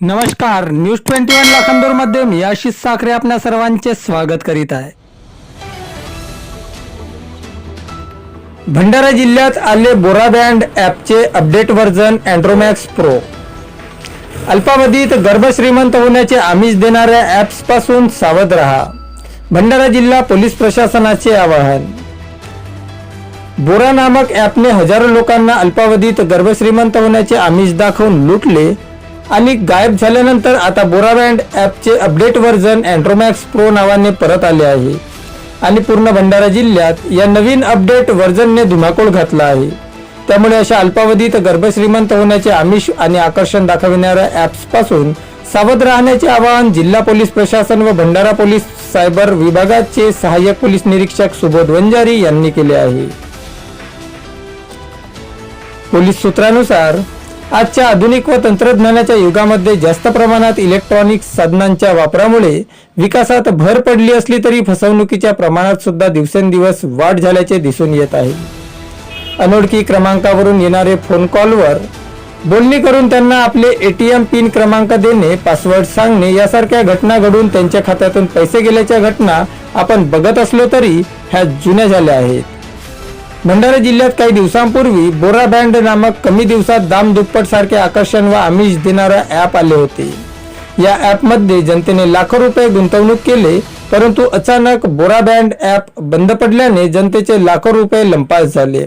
नमस्कार news twenty one लाखांदूरमध्ये मी आशिष साखरे आपल्या सर्वांचे स्वागत करीत आहे. भंडारा जिल्ह्यात आले बोरा बँड ॲपचे अपडेट व्हर्जन अँड्रोमॅक्स प्रो. अल्पावधीत गर्भश्रीमंत होण्याचे आमिष देणाऱ्या ऍप्सपासून सावध रहा. भंडारा जिल्हा पोलीस प्रशासनाचे आवाहन. बोरा नामक ॲपने हजारो लोकांना अल्पावधीत गर्भश्रीमंत होण्याचे आमिष दाखवून लुटले आणि गायब झाल्यानंतर आता बोराबँड ॲपचे अपडेट व्हर्जन अँड्रोमॅक्स प्रो नावाने परत आले आहे. आणि पूर्ण भंडारा जिल्ह्यात या नवीन अपडेट व्हर्जनने धुमाकूळ घातला आहे. त्यामुळे अशा अल्पावधीत गर्भश्रीमंत होण्याचे आमिष आणि आकर्षण दाखविणाऱ्या ॲप्सपासून सावध राहण्याचे आवाहन जिल्हा पोलीस प्रशासन व भंडारा पोलीस सायबर विभागाचे सहाय्यक पोलीस निरीक्षक सुबोध वंजारी यांनी केले आहे. पोलीस सूत्रानुसार आजच्या आधुनिक व तंत्रज्ञानाच्या युगामध्ये जास्त प्रमाणात इलेक्ट्रॉनिक साधनांच्या वापरामुळे विकासात भर पडली असली तरी फसवणुकीच्या प्रमाणात सुद्धा दिवसेंदिवस वाढ झाल्याचे दिसून येत आहे. अनोळखी क्रमांकावरून येणारे फोन कॉलवर बोलणी करून त्यांना आपले एटीएम पिन क्रमांक देणे पासवर्ड सांगणे यासारख्या घटना घडून त्यांच्या खात्यातून पैसे गेल्याच्या घटना आपण बघत असलो तरी ह्या जुन्या झाल्या आहेत. भंडारा जिल्ह्यात काही दिवसांपूर्वी बोरा बँड नामक कमी दिवसात दाम दुप्पट सारखे आकर्षण व आमिष देणारा ॲप आले होते. या ॲपमध्ये जनतेने लाखो रुपये गुंतवणूक केले परंतु अचानक बोरा बँड ॲप बंद पडल्याने जनतेचे लाखो रुपये लंपास झाले.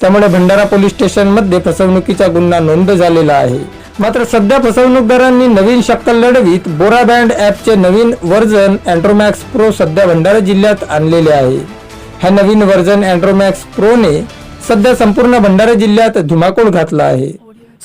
त्यामुळे भंडारा पोलीस स्टेशनमध्ये फसवणुकीचा गुन्हा नोंद झालेला आहे. मात्र सध्या फसवणूकदारांनी नवीन शक्कल लढवीत बोरा बँड ॲपचे नवीन व्हर्जन अँड्रोमॅक्स प्रो सध्या भंडारा जिल्ह्यात आणलेले आहे. ह्या नवीन व्हर्जन अँड्रोमॅक्स प्रोने सध्या संपूर्ण भंडारा जिल्ह्यात धुमाकूळ घातला आहे.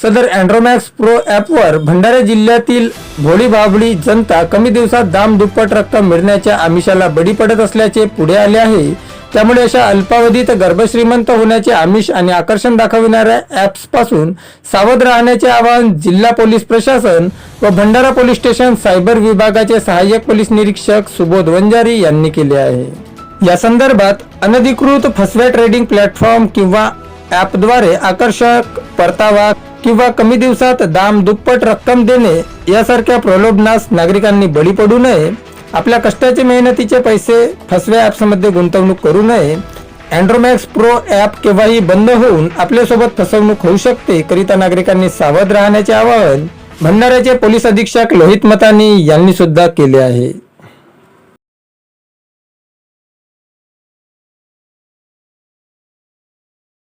सदर अँड्रोमॅक्स प्रो ॲपवर भंडारा जिल्ह्यातील भोळी बाबळी जनता कमी दिवसात दाम दुप्पट रक्कम मिळण्याच्या आमिषाला बळी पडत असल्याचे पुढे आले आहे. त्यामुळे अशा अल्पावधीत गर्भश्रीमंत होण्याचे आमिष आणि आकर्षण दाखविणाऱ्या ॲप्सपासून सावध राहण्याचे आवाहन जिल्हा पोलीस प्रशासन व भंडारा पोलीस स्टेशन सायबर विभागाचे सहाय्यक पोलीस निरीक्षक सुबोध वंजारी यांनी केले आहे. या संदर्भात अनधिकृत फसव्या ट्रेडिंग प्लॅटफॉर्म किंवा ॲपद्वारे आकर्षक परतावा किंवा कमी दिवसात दाम दुप्पट रक्कम देणे यासारख्या प्रलोभनास नागरिकांनी बळी पडू नये. आपल्या कष्टाचे मेहनतीचे पैसे फसव्या ॲप्समध्ये गुंतवणूक करू नये. अँड्रोमॅक्स प्रो ॲप केव्हाही बंद होऊन आपल्यासोबत फसवणूक होऊ शकते करिता नागरिकांनी सावध राहण्याचे आवाहन भंडाऱ्याचे पोलीस अधीक्षक लोहित मतानी यांनी सुद्धा केले आहे.